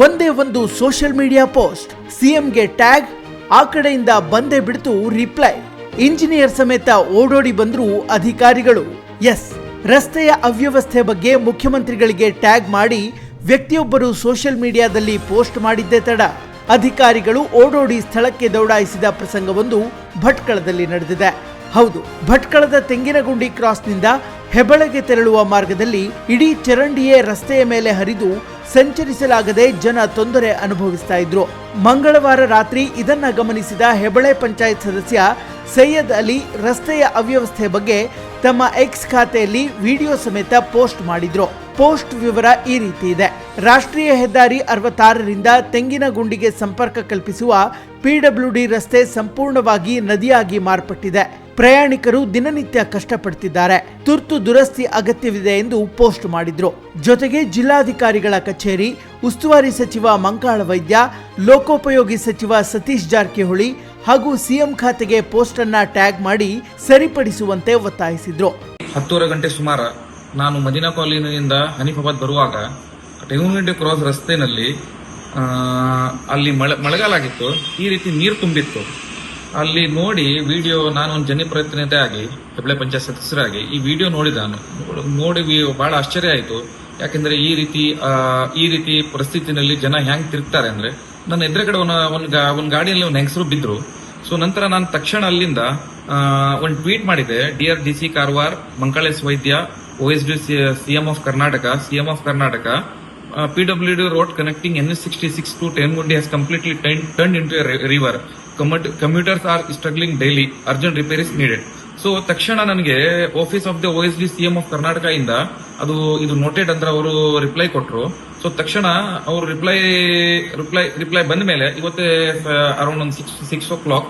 ಒಂದೇ ಒಂದು social media post ಸಿಎಂಗೆ ಟ್ಯಾಗ್ ಆ ಕಡೆಯಿಂದ ಬಂದೇ ಬಿಡ್ತು ರಿಪ್ಲೈ ಇಂಜಿನಿಯರ್ ಸಮೇತ ಓಡೋಡಿ ಬಂದ್ರು ಅಧಿಕಾರಿಗಳು. ಎಸ್ ರಸ್ತೆಯ ಅವ್ಯವಸ್ಥೆ ಬಗ್ಗೆ ಮುಖ್ಯಮಂತ್ರಿಗಳಿಗೆ ಟ್ಯಾಗ್ ಮಾಡಿ ವ್ಯಕ್ತಿಯೊಬ್ಬರು ಸೋಷಿಯಲ್ ಮೀಡಿಯಾದಲ್ಲಿ ಪೋಸ್ಟ್ ಮಾಡಿದ್ದೇ ತಡ. ಅಧಿಕಾರಿಗಳು ಓಡೋಡಿ ಸ್ಥಳಕ್ಕೆ ದೌಡಾಯಿಸಿದ ಪ್ರಸಂಗವೊಂದು ಭಟ್ಕಳದಲ್ಲಿ ನಡೆದಿದೆ. ಹೌದು, ಭಟ್ಕಳದ ತೆಂಗಿನಗುಂಡಿ ಕ್ರಾಸ್ನಿಂದ ಹೆಬಳಗೆ ತೆರಳುವ ಮಾರ್ಗದಲ್ಲಿ ಇಡೀ ಚರಂಡಿಯೇ ರಸ್ತೆಯ ಮೇಲೆ ಹರಿದು ಸಂಚರಿಸಲಾಗದೆ ಜನ ತೊಂದರೆ ಅನುಭವಿಸ್ತಾ ಇದ್ರು. ಮಂಗಳವಾರ ರಾತ್ರಿ ಇದನ್ನ ಗಮನಿಸಿದ ಹೆಬಳೆ ಪಂಚಾಯತ್ ಸದಸ್ಯ ಸೈಯದ್ ಅಲಿ ರಸ್ತೆಯ ಅವ್ಯವಸ್ಥೆ ಬಗ್ಗೆ ತಮ್ಮ ಎಕ್ಸ್ ಖಾತೆಯಲ್ಲಿ ವಿಡಿಯೋ ಸಮೇತ ಪೋಸ್ಟ್ ಮಾಡಿದ್ರು. ಪೋಸ್ಟ್ ವಿವರ ಈ ರೀತಿ ಇದೆ. ರಾಷ್ಟ್ರೀಯ ಹೆದ್ದಾರಿ ಅರವತ್ತಾರರಿಂದ ತೆಂಗಿನಗುಂಡಿಗೆ ಸಂಪರ್ಕ ಕಲ್ಪಿಸುವ ಪಿಡಬ್ಲ್ಯೂಡಿ ರಸ್ತೆ ಸಂಪೂರ್ಣವಾಗಿ ನದಿಯಾಗಿ ಮಾರ್ಪಟ್ಟಿದೆ. ಪ್ರಯಾಣಿಕರು ದಿನನಿತ್ಯ ಕಷ್ಟಪಡ್ತಿದ್ದಾರೆ. ತುರ್ತು ದುರಸ್ತಿ ಅಗತ್ಯವಿದೆ ಎಂದು ಪೋಸ್ಟ್ ಮಾಡಿದ್ರು. ಜೊತೆಗೆ ಜಿಲ್ಲಾಧಿಕಾರಿಗಳ ಕಚೇರಿ, ಉಸ್ತುವಾರಿ ಸಚಿವ ಮಂಕಾಳ ವೈದ್ಯ, ಲೋಕೋಪಯೋಗಿ ಸಚಿವ ಸತೀಶ್ ಜಾರಕಿಹೊಳಿ ಹಾಗೂ ಸಿಎಂ ಖಾತೆಗೆ ಪೋಸ್ಟ್ ಅನ್ನ ಟ್ಯಾಗ್ ಮಾಡಿ ಸರಿಪಡಿಸುವಂತೆ ಒತ್ತಾಯಿಸಿದ್ರು. ಹತ್ತೂವರೆ ಗಂಟೆ ಸುಮಾರು ನಾನು ಮದಿನಾ ಕಾಲೋನಿಯಿಂದ ಹನೀಫಾಬಾದ್ ಬರುವಾಗ ಕ್ರಾಸ್ ರಸ್ತೆನಲ್ಲಿ ಅಲ್ಲಿ ಮಳೆ, ಮಳೆಗಾಲ ಆಗಿತ್ತು. ಈ ರೀತಿ ನೀರು ತುಂಬಿತ್ತು. ಅಲ್ಲಿ ನೋಡಿ ವಿಡಿಯೋ, ನಾನು ಒಂದು ಜನಪ್ರತಿನಿಧಿ ಆಗಿ ಹೆಬ್ಳೆ ಪಂಚಾಯತ್ ಸದಸ್ಯರಾಗಿ ಈ ವಿಡಿಯೋ ನೋಡಿದ ನಾನು. ನೋಡಿ ಬಹಳ ಆಶ್ಚರ್ಯ ಆಯಿತು. ಯಾಕೆಂದ್ರೆ ಈ ರೀತಿ ಈ ರೀತಿ ಪರಿಸ್ಥಿತಿನಲ್ಲಿ ಜನ ಹೆಂಗ್ ತಿರುಗ್ತಾರೆ ಅಂದ್ರೆ, ನನ್ನ ಎದುರುಗಡೆ ಒಂದು ಒಂದು ಗಾಡಿಯಲ್ಲಿ ಒಂದು ಹೆಂಗಸರು ಬಿದ್ರು. ಸೊ ನಂತರ ನಾನು ತಕ್ಷಣ ಅಲ್ಲಿಂದ ಒಂದು ಟ್ವೀಟ್ ಮಾಡಿದೆ. Dear D C Karwar Mankalesh Vaidya O S D CM of Karnataka CM of Karnataka PW D road connecting N S sixty six to ten ಮುಂಡಿ has completely turn into river commuters are struggling daily urgent repair is needed so ತಕ್ಷಣ ನನಗೆ office of the O S D CM of Karnataka ಇಂದ ಅದು, ಇದು noted ಅಂತ ಅವರು reply ಕೊಟ್ಟರು so ತಕ್ಷಣ ಅವರು ರಿಪ್ಲೈ ರಿಪ್ಲೈ ರಿಪ್ಲೈ ಬಂದ ಮೇಲೆ ಇವತ್ತೇ ಅರೌಂಡ್ ಒಂದು six six o'clock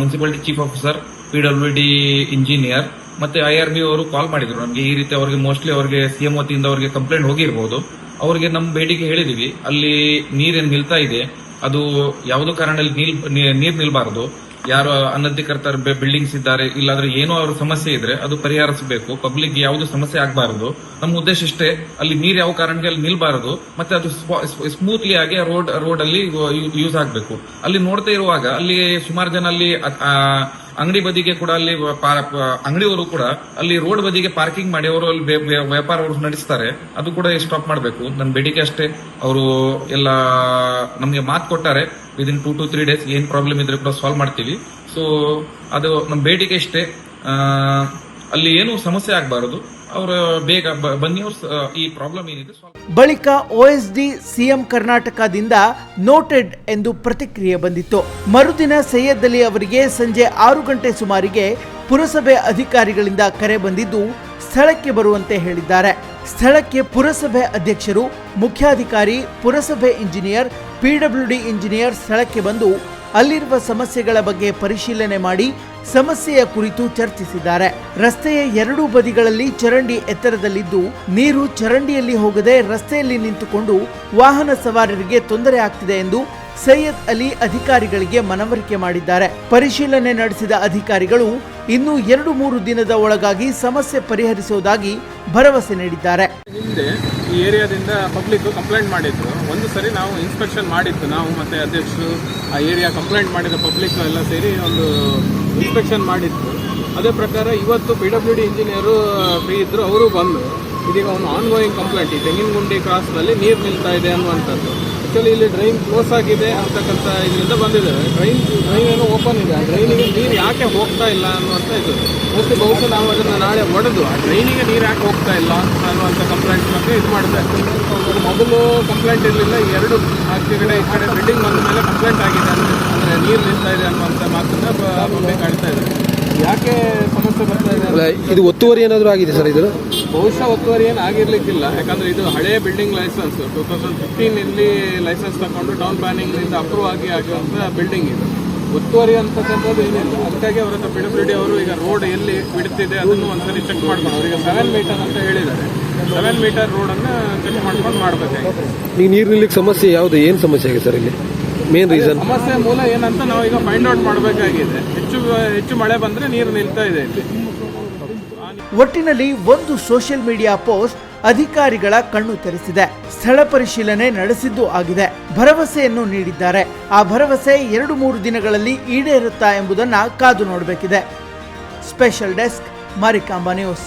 municipality chief officer P W D engineer ಮತ್ತೆ ಐ ಆರ್ ಬಿ ಅವರು ಕಾಲ್ ಮಾಡಿದ್ರು. ನಮಗೆ ಈ ರೀತಿ ಅವರಿಗೆ ಮೋಸ್ಟ್ಲಿ ಅವರಿಗೆ ಸಿಎಂ ವತಿಯಿಂದ ಅವರಿಗೆ ಕಂಪ್ಲೇಂಟ್ ಹೋಗಿರ್ಬೋದು. ಅವರಿಗೆ ನಮ್ಮ ಬೇಡಿಕೆ ಹೇಳಿದೀವಿ. ಅಲ್ಲಿ ನೀರೇನು ನಿಲ್ತಾ ಇದೆ? ಅದು ಯಾವುದೋ ಕಾರಣದಲ್ಲಿ ನೀಲ್, ನೀ- ನೀರ್ ನಿಲ್ಬಾರದು. ಯಾರು ಅನಧಿಕೃತ ಬಿಲ್ಡಿಂಗ್ಸ್ ಇದ್ದಾರೆ, ಇಲ್ಲಾಂದ್ರೆ ಏನೋ ಅವ್ರ ಸಮಸ್ಯೆ ಇದ್ರೆ ಅದು ಪರಿಹರಿಸಬೇಕು. ಪಬ್ಲಿಕ್ ಯಾವುದು ಸಮಸ್ಯೆ ಆಗಬಾರದು. ನಮ್ಮ ಉದ್ದೇಶ ಇಷ್ಟೇ, ಅಲ್ಲಿ ನೀರು ಯಾವ ಕಾರಣಕ್ಕೆ ಅಲ್ಲಿ ನಿಲ್ಬಾರದು, ಮತ್ತೆ ಅದು ಸ್ಮೂತ್ಲಿ ಆಗಿ ರೋಡ್ ರೋಡ್ ಅಲ್ಲಿ ಯೂಸ್ ಆಗಬೇಕು. ಅಲ್ಲಿ ನೋಡ್ತಾ ಇರುವಾಗ, ಅಲ್ಲಿ ಸುಮಾರು ಜನ ಅಲ್ಲಿ ಅಂಗಡಿ ಬದಿಗೆ ಕೂಡ ಅಲ್ಲಿ ಅಂಗಡಿಯವರು ಕೂಡ ಅಲ್ಲಿ ರೋಡ್ ಬದಿಗೆ ಪಾರ್ಕಿಂಗ್ ಮಾಡಿ ಅವರು ಅಲ್ಲಿ ವ್ಯಾಪಾರ ಅವರು ನಡೆಸ್ತಾರೆ. ಅದು ಕೂಡ ಸ್ಟಾಪ್ ಮಾಡಬೇಕು. ನನ್ನ ಬೇಡಿಕೆ ಅಷ್ಟೇ. ಅವರು ಎಲ್ಲ ನಮಗೆ ಮಾತು ಕೊಟ್ಟಾರೆ. Within two to three days ಏನ್ ಪ್ರಾಬ್ಲಮ್ ಇದ್ರೆ ಕೂಡ ಸಾಲ್ವ್ ಮಾಡ್ತೀವಿ. ಸೊ ಅದು ನಮ್ಮ ಬೇಡಿಕೆ ಅಷ್ಟೇ ಅಲ್ಲಿ ಏನು ಸಮಸ್ಯೆ ಆಗಬಾರದು. ಅವರು ಬೇಗ ಬನ್ನಿ ಈ ಪ್ರಾಬ್ಲಮ್ ಏನಿದೆ ಬಳಿಕ ಒಎಸ್ಡಿ ಸಿಎಂ ಕರ್ನಾಟಕದಿಂದ ನೋಟೆಡ್ ಎಂದು ಪ್ರತಿಕ್ರಿಯೆ ಬಂದಿತ್ತು. ಮರುದಿನ ಸೈಯದ್ ಅಲಿ ಅವರಿಗೆ ಸಂಜೆ ಆರು ಗಂಟೆ ಸುಮಾರಿಗೆ ಪುರಸಭೆ ಅಧಿಕಾರಿಗಳಿಂದ ಕರೆ ಬಂದಿದ್ದು ಸ್ಥಳಕ್ಕೆ ಬರುವಂತೆ ಹೇಳಿದ್ದಾರೆ. ಸ್ಥಳಕ್ಕೆ ಪುರಸಭೆ ಅಧ್ಯಕ್ಷರು, ಮುಖ್ಯಾಧಿಕಾರಿ, ಪುರಸಭೆ ಇಂಜಿನಿಯರ್ ಪಿಡಬ್ಲ್ಯೂಡಿ ಇಂಜಿನಿಯರ್ ಸ್ಥಳಕ್ಕೆ ಬಂದು ಅಲ್ಲಿರುವ ಸಮಸ್ಯೆಗಳ ಬಗ್ಗೆ ಪರಿಶೀಲನೆ ಮಾಡಿ ಸಮಸ್ಯೆಯ ಕುರಿತು ಚರ್ಚಿಸಿದ್ದಾರೆ. ರಸ್ತೆಯ ಎರಡೂ ಬದಿಗಳಲ್ಲಿ ಚರಂಡಿ ಎತ್ತರದಲ್ಲಿದ್ದು, ನೀರು ಚರಂಡಿಯಲ್ಲಿ ಹೋಗದೆ ರಸ್ತೆಯಲ್ಲಿ ನಿಂತುಕೊಂಡು ವಾಹನ ಸವಾರರಿಗೆ ತೊಂದರೆ ಆಗ್ತಿದೆ ಎಂದು ಸೈಯದ್ ಅಲಿ ಅಧಿಕಾರಿಗಳಿಗೆ ಮನವರಿಕೆ ಮಾಡಿದ್ದಾರೆ. ಪರಿಶೀಲನೆ ನಡೆಸಿದ ಅಧಿಕಾರಿಗಳು ಇನ್ನು ಎರಡು ಮೂರು ದಿನದ ಒಳಗಾಗಿ ಸಮಸ್ಯೆ ಪರಿಹರಿಸುವುದಾಗಿ ಭರವಸೆ ನೀಡಿದ್ದಾರೆ. ಹಿಂದೆ ಈ ಏರಿಯಾದಿಂದ ಪಬ್ಲಿಕ್ ಕಂಪ್ಲೇಂಟ್ ಮಾಡಿದ್ರು. ಒಂದು ಸರಿ ನಾವು ಇನ್ಸ್ಪೆಕ್ಷನ್ ಮಾಡಿದ್ದು, ನಾವು ಮತ್ತೆ ಅಧ್ಯಕ್ಷರು ಆ ಏರಿಯಾ ಕಂಪ್ಲೇಂಟ್ ಮಾಡಿದ ಪಬ್ಲಿಕ್ ಎಲ್ಲ ಸೇರಿ ಒಂದು ಇನ್ಸ್ಪೆಕ್ಷನ್ ಮಾಡಿದ್ದು. ಅದೇ ಪ್ರಕಾರ ಇವತ್ತು P W D engineer free ಇದ್ರು, ಅವರು ಬಂದು ಇದೀಗ ಒಂದು ಆನ್ ಗೋಯಿಂಗ್ ಕಂಪ್ಲೇಂಟ್ ಈ ತೆಂಗಿನಗುಂಡಿ ಕ್ರಾಸ್ನಲ್ಲಿ ನೀರು ನಿಲ್ತಾ ಇದೆ ಅನ್ನುವಂಥದ್ದು. ಆ್ಯಕ್ಚುಲಿ ಇಲ್ಲಿ ಡ್ರೈನ್ ಕ್ಲೋಸ್ ಆಗಿದೆ ಅಂತಕ್ಕಂಥ ಇದರಿಂದ ಬಂದಿದ್ದೇವೆ ಡ್ರೈನ್ ಡ್ರೈನ್ ಏನೋ ಓಪನ್ ಇದೆ. ಆ ಡ್ರೈನಿಗೆ ನೀರು ಯಾಕೆ ಹೋಗ್ತಾ ಇಲ್ಲ ಅನ್ನುವಂಥ ಇದು. ಮೋಸ್ಟ್ಲಿ ಬಹುಶಃ ನಾವು ಅದನ್ನು ನಾಳೆ ಒಡೆದು, ಆ ಡ್ರೈನಿಗೆ ನೀರು ಯಾಕೆ ಹೋಗ್ತಾ ಇಲ್ಲ ಅನ್ನುವಂಥ ಕಂಪ್ಲೇಂಟ್ ಬಗ್ಗೆ ಇದು ಮಾಡಿದೆ ಮೊದಲು ಕಂಪ್ಲೇಂಟ್ ಇರಲಿಲ್ಲ ಎರಡು ಆ ಕಡೆ ಈ ಕಡೆ ಬಿಲ್ಡಿಂಗ್ ಬಂದ ಮೇಲೆ ಕಂಪ್ಲೇಂಟ್ ಆಗಿದೆ ಅಂದರೆ ನೀರು ನಿಲ್ತಾ ಇದೆ ಅನ್ನುವಂಥ ಮಾತನ್ನು ಪಬ್ಲಿಕ್ ಆಡ್ತಾ ಇದೆ. ಯಾಕೆ ಸಮಸ್ಯೆ ಬರ್ತಾ ಇದೆ? ಅಲ್ಲ ಇದು ಒತ್ತುವರಿ ಏನಾದರೂ ಆಗಿದೆ ಸರ್ ಇದು ಬಹುಶಃ ಒತ್ತುವರಿ ಏನು ಆಗಿರ್ಲಿಕ್ಕಿಲ್ಲ. ಯಾಕಂದ್ರೆ ಇದು ಹಳೆಯ building licence two thousand fifteen ಇಲ್ಲಿ ಲೈಸೆನ್ಸ್ ತಗೊಂಡು ಟೌನ್ ಪ್ಲಾನಿಂಗ್ ಇಂದ ಅಪ್ರೂವ್ ಆಗಿ ಆಗಿರುವಂಥ ಬಿಲ್ಡಿಂಗ್ ಇದು. ಒತ್ತುವರಿ ಅಂತಕ್ಕಂಥದ್ದು ಏನಿಲ್ಲ. ಅದಕ್ಕಾಗಿ ಅವರ ಹತ್ರ ಪಿ ಡಬ್ಲ್ಯೂ ಡಿ ಅವರು ಈಗ ರೋಡ್ ಎಲ್ಲಿ ಬಿಡ್ತಿದೆ ಅದನ್ನು ಒಂದ್ಸರಿ ಚೆಕ್ ಮಾಡ್ಕೊಂಡು ಈಗ ಸೆವೆನ್ ಮೀಟರ್ ಅಂತ ಹೇಳಿದ್ದಾರೆ. ಸೆವೆನ್ ಮೀಟರ್ ರೋಡನ್ನು ಚೆಕ್ ಮಾಡ್ಕೊಂಡು ಮಾಡಬೇಕಾಗಿದೆ ಈಗ ನೀರು ನಿಲ್ಲಕ್ಕೆ ಸಮಸ್ಯೆ ಯಾವುದು? ಏನು ಸಮಸ್ಯೆ ಆಗಿದೆ ಸರ್ ಇಲ್ಲಿ? ಮೇನ್ ರೀಸನ್ ಸಮಸ್ಯೆ ಮೂಲ ಏನಂತ ನಾವು ಈಗ ಫೈಂಡ್ ಔಟ್ ಮಾಡಬೇಕಾಗಿದೆ. ಹೆಚ್ಚು ಹೆಚ್ಚು ಮಳೆ ಬಂದ್ರೆ ನೀರು ನಿಲ್ತಾ ಇದೆ ಇಲ್ಲಿ. ಒಟ್ಟಿನಲ್ಲಿ ಒಂದು ಸೋಷಿಯಲ್ ಮೀಡಿಯಾ ಪೋಸ್ಟ್ ಅಧಿಕಾರಿಗಳ ಕಣ್ಣು ತೆರೆಸಿದೆ. ಸ್ಥಳ ಪರಿಶೀಲನೆ ನಡೆಸಿದ್ದು ಆಗಿದೆ. ಭರವಸೆಯನ್ನು ನೀಡಿದ್ದಾರೆ. ಆ ಭರವಸೆ ಎರಡು ಮೂರು ದಿನಗಳಲ್ಲಿ ಈಡೇರುತ್ತಾ ಎಂಬುದನ್ನು ಕಾದು ನೋಡಬೇಕಿದೆ. Special desk Marikamba news